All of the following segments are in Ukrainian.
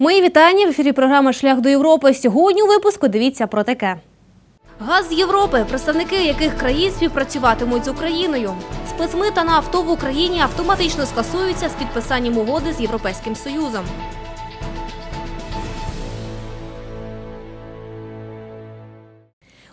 Мої вітання в ефірі програми Шлях до Європи. Сьогодні у випуску дивіться про таке. Газ Європи, представники яких країн співпрацюватимуть з Україною. Спецмита на авто в Україні автоматично скасуються з підписанням угоди з Європейським Союзом.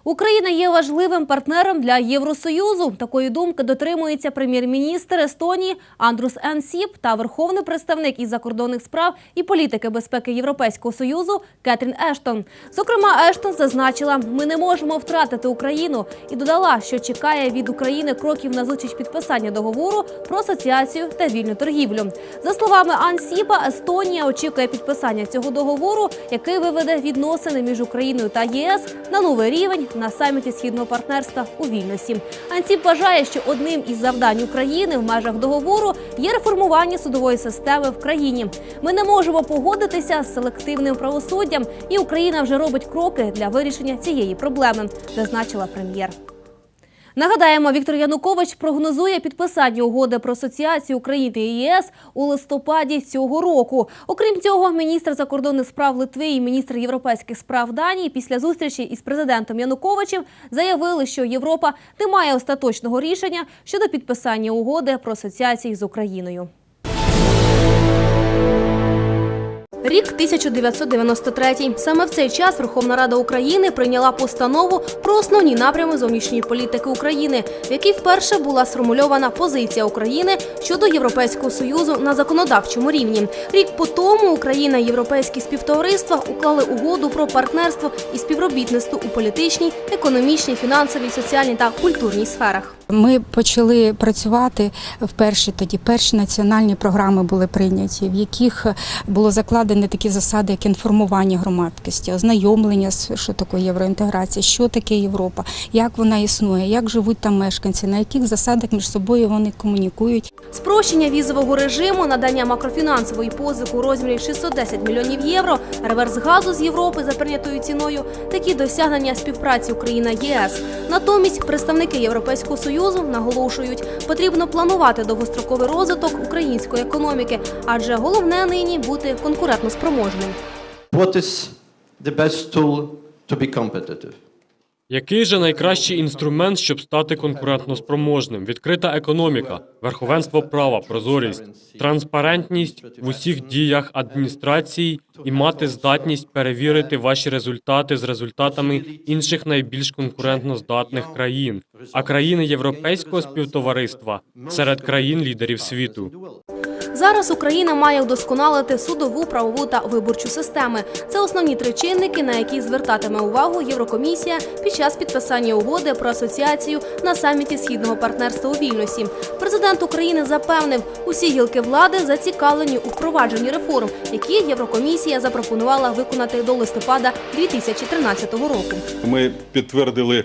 Україна є важливим партнером для Євросоюзу. Такої думки дотримується прем'єр-міністр Естонії Андрус Енсіп та верховний представник із закордонних справ і політики безпеки Європейського союзу Кетрін Ештон. Зокрема, Ештон зазначила, ми не можемо втратити Україну і додала, що чекає від України кроків на зустріч підписання договору про асоціацію та вільну торгівлю. За словами Ансіпа, Естонія очікує підписання цього договору, який виведе відносини між Україною та ЄС на новий рівень на саміті східного партнерства у Вільносі. Анціп вважає, що одним із завдань України в межах договору є реформування судової системи в країні. Ми не можемо погодитися з селективним правосуддям, і Україна вже робить кроки для вирішення цієї проблеми, зазначила прем'єр. Нагадаємо, Віктор Янукович прогнозує підписання угоди про асоціацію України і ЄС у листопаді цього року. Окрім цього, міністр закордонних справ Литви і міністр європейських справ Данії після зустрічі із президентом Януковичем заявили, що Європа не має остаточного рішення щодо підписання угоди про асоціацію з Україною. Рік 1993. Саме в цей час Верховна Рада України прийняла постанову про основні напрями зовнішньої політики України, в якій вперше була сформульована позиція України щодо Європейського союзу на законодавчому рівні. Рік по тому Україна і європейські співтовариства уклали угоду про партнерство і співробітництво у політичній, економічній, фінансовій, соціальній та культурній сферах. Ми почали працювати вперше тоді. Перші національні програми були прийняті, в яких було закладені такі засади, як інформування громадськості, ознайомлення що таке євроінтеграція, що таке Європа, як вона існує, як живуть там мешканці, на яких засадах між собою вони комунікують. Спрощення візового режиму, надання макрофінансової позики у розмірі 610 мільйонів євро, реверс газу з Європи за прийнятою ціною – такі досягнення співпраці Україна-ЄС. Натомість представники Європейського союзу наголошують, потрібно планувати довгостроковий розвиток української економіки, адже головне нині бути конкурентноспроможним. What is the best tool to be competitive? Який же найкращий інструмент, щоб стати конкурентноспроможним? Відкрита економіка, верховенство права, прозорість, транспарентність в усіх діях адміністрації і мати здатність перевірити ваші результати з результатами інших найбільш конкурентно здатних країн, а країни європейського співтовариства серед країн-лідерів світу. Зараз Україна має вдосконалити судову, правову та виборчу системи. Це основні три чинники, на які звертатиме увагу Єврокомісія під час підписання угоди про асоціацію на саміті східного партнерства у Вільнюсі. Президент України запевнив, усі гілки влади зацікавлені у впровадженні реформ, які Єврокомісія запропонувала виконати до листопада 2013 року. Ми підтвердили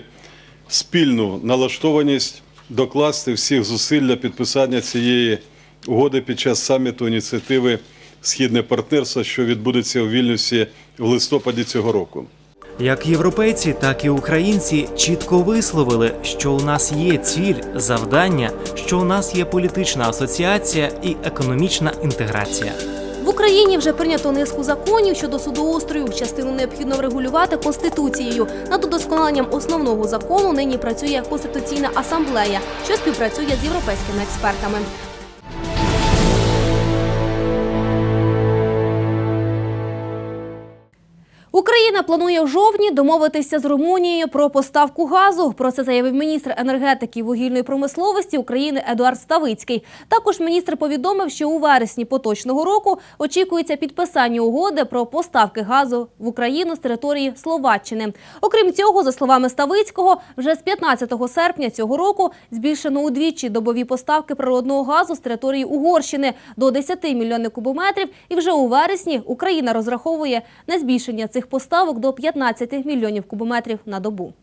спільну налаштованість докласти всіх зусиль для підписання цієї угоди під час саміту ініціативи Східне партнерство, що відбудеться у Вільнюсі в листопаді цього року. Як європейці, так і українці чітко висловили, що у нас є ціль, завдання, що у нас є політична асоціація і економічна інтеграція. В Україні вже прийнято низку законів щодо судоустрою. Частину необхідно врегулювати конституцією. Над удосконаленням основного закону нині працює конституційна асамблея, що співпрацює з європейськими експертами. Україна планує в жовтні домовитися з Румунією про поставку газу. Про це заявив міністр енергетики і вугільної промисловості України Едуард Ставицький. Також міністр повідомив, що у вересні поточного року очікується підписання угоди про поставки газу в Україну з території Словаччини. Окрім цього, за словами Ставицького, вже з 15 серпня цього року збільшено удвічі добові поставки природного газу з території Угорщини до 10 мільйонів кубометрів. І вже у вересні Україна розраховує на збільшення цих поставок до 15 мільйонів кубометрів на добу.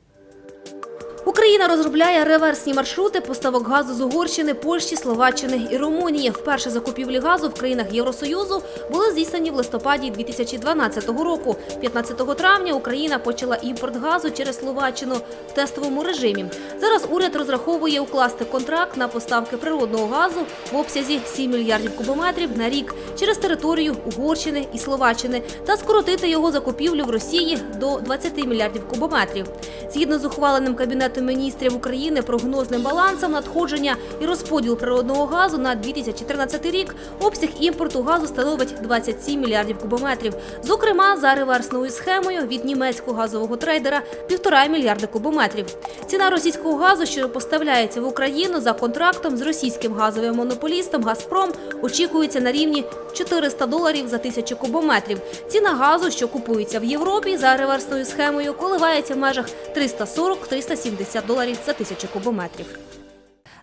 Україна розробляє реверсні маршрути поставок газу з Угорщини, Польщі, Словаччини і Румунії. Вперше закупівлі газу в країнах Євросоюзу були здійснені в листопаді 2012 року. 15 травня Україна почала імпорт газу через Словаччину в тестовому режимі. Зараз уряд розраховує укласти контракт на поставки природного газу в обсязі 7 мільярдів кубометрів на рік через територію Угорщини і Словаччини та скоротити його закупівлю в Росії до 20 мільярдів кубометрів. Згідно з ухваленим Кабінетом міністрів України прогнозним балансом надходження і розподіл природного газу на 2014 рік, обсяг імпорту газу становить 27 мільярдів кубометрів. Зокрема, за реверсною схемою від німецького газового трейдера півтора мільярда кубометрів. Ціна російського газу, що поставляється в Україну за контрактом з російським газовим монополістом Газпром, очікується на рівні 400 доларів за тисячу кубометрів. Ціна газу, що купується в Європі за реверсною схемою, коливається в межах 340-370 доларів за тисячу кубометрів.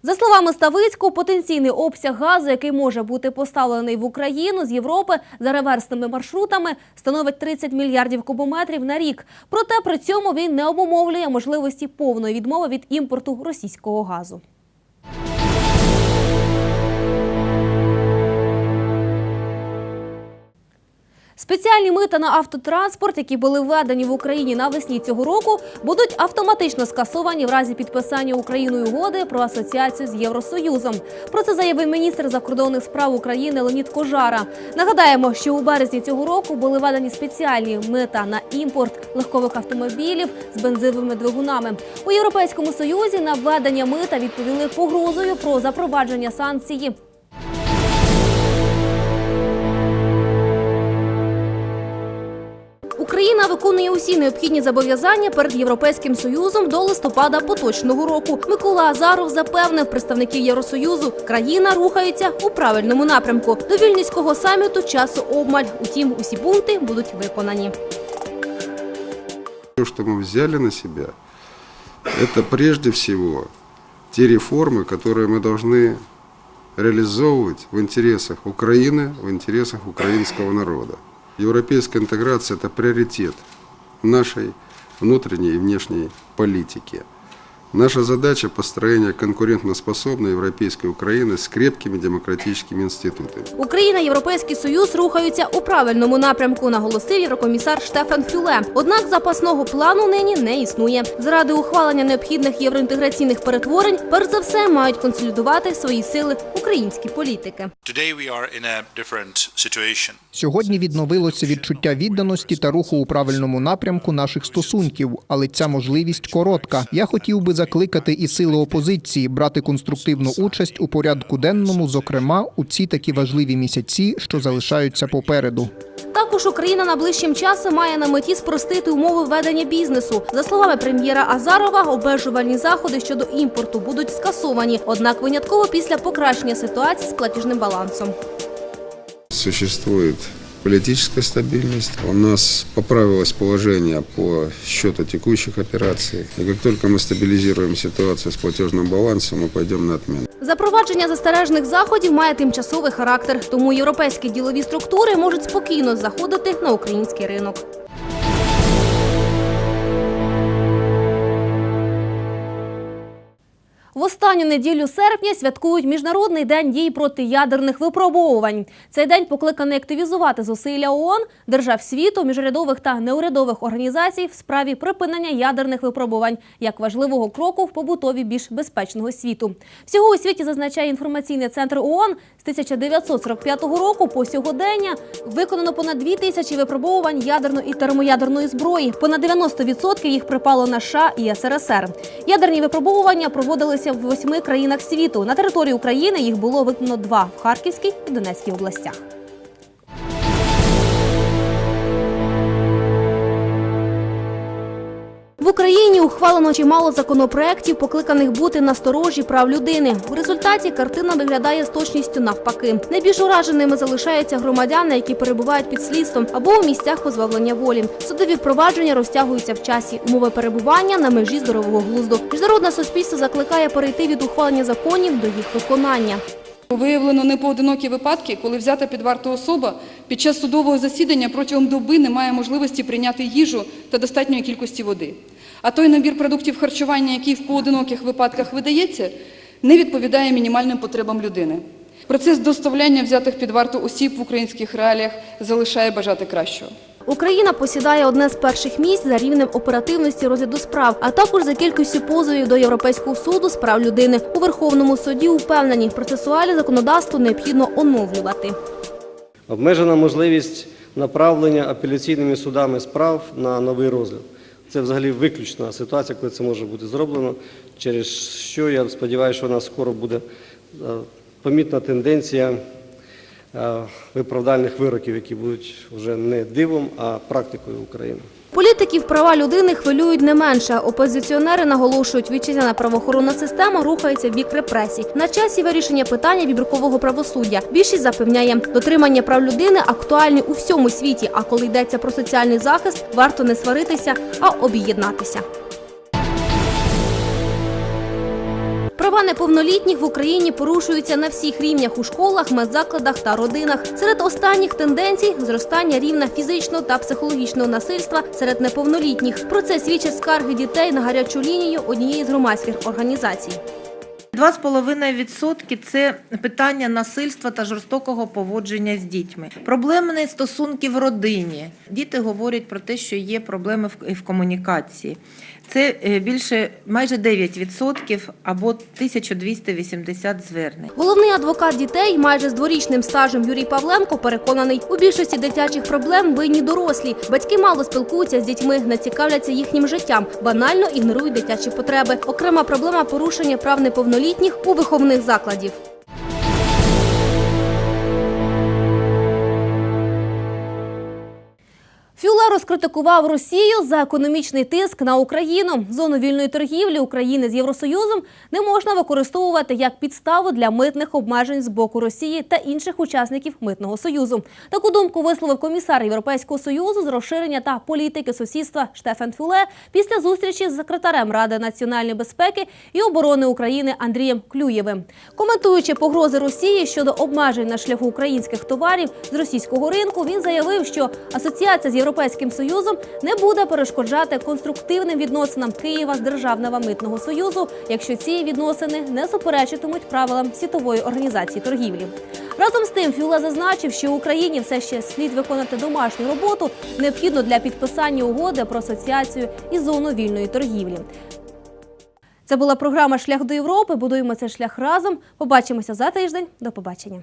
За словами Ставицького, потенційний обсяг газу, який може бути поставлений в Україну з Європи за реверсними маршрутами, становить 30 мільярдів кубометрів на рік. Проте при цьому він не обумовлює можливості повної відмови від імпорту російського газу. Спеціальні мита на автотранспорт, які були введені в Україні навесні цього року, будуть автоматично скасовані в разі підписання Україною угоди про асоціацію з Євросоюзом. Про це заявив міністр закордонних справ України Леонід Кожара. Нагадаємо, що у березні цього року були введені спеціальні мита на імпорт легкових автомобілів з бензиновими двигунами. У Європейському Союзі на введення мита відповіли погрозою про запровадження санкції. Україна виконує усі необхідні зобов'язання перед Європейським Союзом до листопада поточного року. Микола Азаров запевнив представників Євросоюзу, країна рухається у правильному напрямку. До вільнюського саміту часу обмаль. Утім, усі пункти будуть виконані. То, что мы взяли на себя, это прежде всего те реформы, которые мы должны реализовывать в интересах Украины, в интересах украинского народа. Европейская интеграция – это приоритет нашей внутренней и внешней политики. Наша задача – построение конкурентоспособной европейской Украины с крепкими демократическими институтами. Україна, Європейський Союз рухаються у правильному напрямку, наголосив єврокомісар Штефан Фюле. Однак запасного плану нині не існує. Заради ухвалення необхідних євроінтеграційних перетворень, перш за все, мають консолідувати свої сили українські політики. Сьогодні відновилося відчуття відданості та руху у правильному напрямку наших стосунків, але ця можливість коротка. Я хотів би закликати і сили опозиції брати конструктивну участь у порядку денному, зокрема у ці такі важливі місяці, що залишаються попереду. Також Україна найближчим часом має на меті спростити умови ведення бізнесу. За словами прем'єра Азарова, обмежувальні заходи щодо імпорту будуть скасовані, однак винятково після покращення ситуації з платіжним балансом. Существует политическая стабильность, у нас поправилось положение по счету текущих операций. И как только мы стабилизируем ситуацию с платежным балансом, мы пойдем на отмену. Запровадження застережних заходів має тимчасовий характер, тому європейські ділові структури можуть спокійно заходити на український ринок. В останню неділю серпня святкують Міжнародний день дій проти ядерних випробовувань. Цей день покликаний активізувати зусилля ООН, держав світу, міжрядових та неурядових організацій в справі припинення ядерних випробувань як важливого кроку в побутові більш безпечного світу. Всього у світі зазначає інформаційний центр ООН з 1945 року по сьогодення виконано понад 2 тисячі випробовувань ядерної і термоядерної зброї. Понад 90% їх припало на США і СРСР. Ядерні випробовування проводилися в восьми країнах світу. На території України їх було виконано два в Харківській і Донецькій областях. Україні ухвалено чимало законопроєктів, покликаних бути насторожі прав людини. В результаті картина виглядає з точністю навпаки. Найбільш ураженими залишаються громадяни, які перебувають під слідством або у місцях позбавлення волі. Судові провадження розтягуються в часі. Умови перебування на межі здорового глузду. Міжнародне суспільство закликає перейти від ухвалення законів до їх виконання. Виявлено непоодинокі випадки, коли взята під варту особа під час судового засідання протягом доби не має можливості прийняти їжу та достатньої кількості води. А той набір продуктів харчування, який в поодиноких випадках видається, не відповідає мінімальним потребам людини. Процес доставляння взятих під варту осіб в українських реаліях залишає бажати кращого. Україна посідає одне з перших місць за рівнем оперативності розгляду справ, а також за кількістю позовів до Європейського суду з прав людини. У Верховному суді впевнені, процесуальне законодавство необхідно оновлювати. Обмежена можливість направлення апеляційними судами справ на новий розгляд. Це взагалі виключна ситуація, коли це може бути зроблено, через що я сподіваюся, що у нас скоро буде е, помітна тенденція е, виправдальних вироків, які будуть вже не дивом, а практикою України. Політиків права людини хвилюють не менше. Опозиціонери наголошують, вітчизняна правоохоронна система рухається в бік репресій. На часі вирішення питання вібіркового правосуддя. Більшість запевняє, дотримання прав людини актуальні у всьому світі. А коли йдеться про соціальний захист, варто не сваритися, а об'єднатися. Права неповнолітніх в Україні порушуються на всіх рівнях у школах, медзакладах та родинах. Серед останніх тенденцій зростання рівня фізичного та психологічного насильства серед неповнолітніх. Про це свідчать скарги дітей на гарячу лінію однієї з громадських організацій. 2,5% – це питання насильства та жорстокого поводження з дітьми. Проблемні стосунки в родині. Діти говорять про те, що є проблеми в- комунікації. Це е, більше майже 9% або 1280 звернень. Головний адвокат дітей, майже з дворічним стажем Юрій Павленко, переконаний, у більшості дитячих проблем винні дорослі. Батьки мало спілкуються з дітьми, не цікавляться їхнім життям, банально ігнорують дитячі потреби. Окрема проблема порушення прав неповнолітніх у виховних закладів. Розкритикував Росію за економічний тиск на Україну. Зону вільної торгівлі України з Євросоюзом не можна використовувати як підставу для митних обмежень з боку Росії та інших учасників митного союзу. Таку думку висловив комісар Європейського союзу з розширення та політики сусідства Штефан Фюле після зустрічі з секретарем Ради національної безпеки і оборони України Андрієм Клюєвим. Коментуючи погрози Росії щодо обмежень на шляху українських товарів з російського ринку, він заявив, що асоціація з Європейським Союзом не буде перешкоджати конструктивним відносинам Києва з Державного митного союзу, якщо ці відносини не суперечитимуть правилам світової організації торгівлі. Разом з тим, Фюле зазначив, що Україні все ще слід виконати домашню роботу, необхідну для підписання угоди про асоціацію і зону вільної торгівлі. Це була програма Шлях до Європи. Будуємо цей шлях разом. Побачимося за тиждень. До побачення.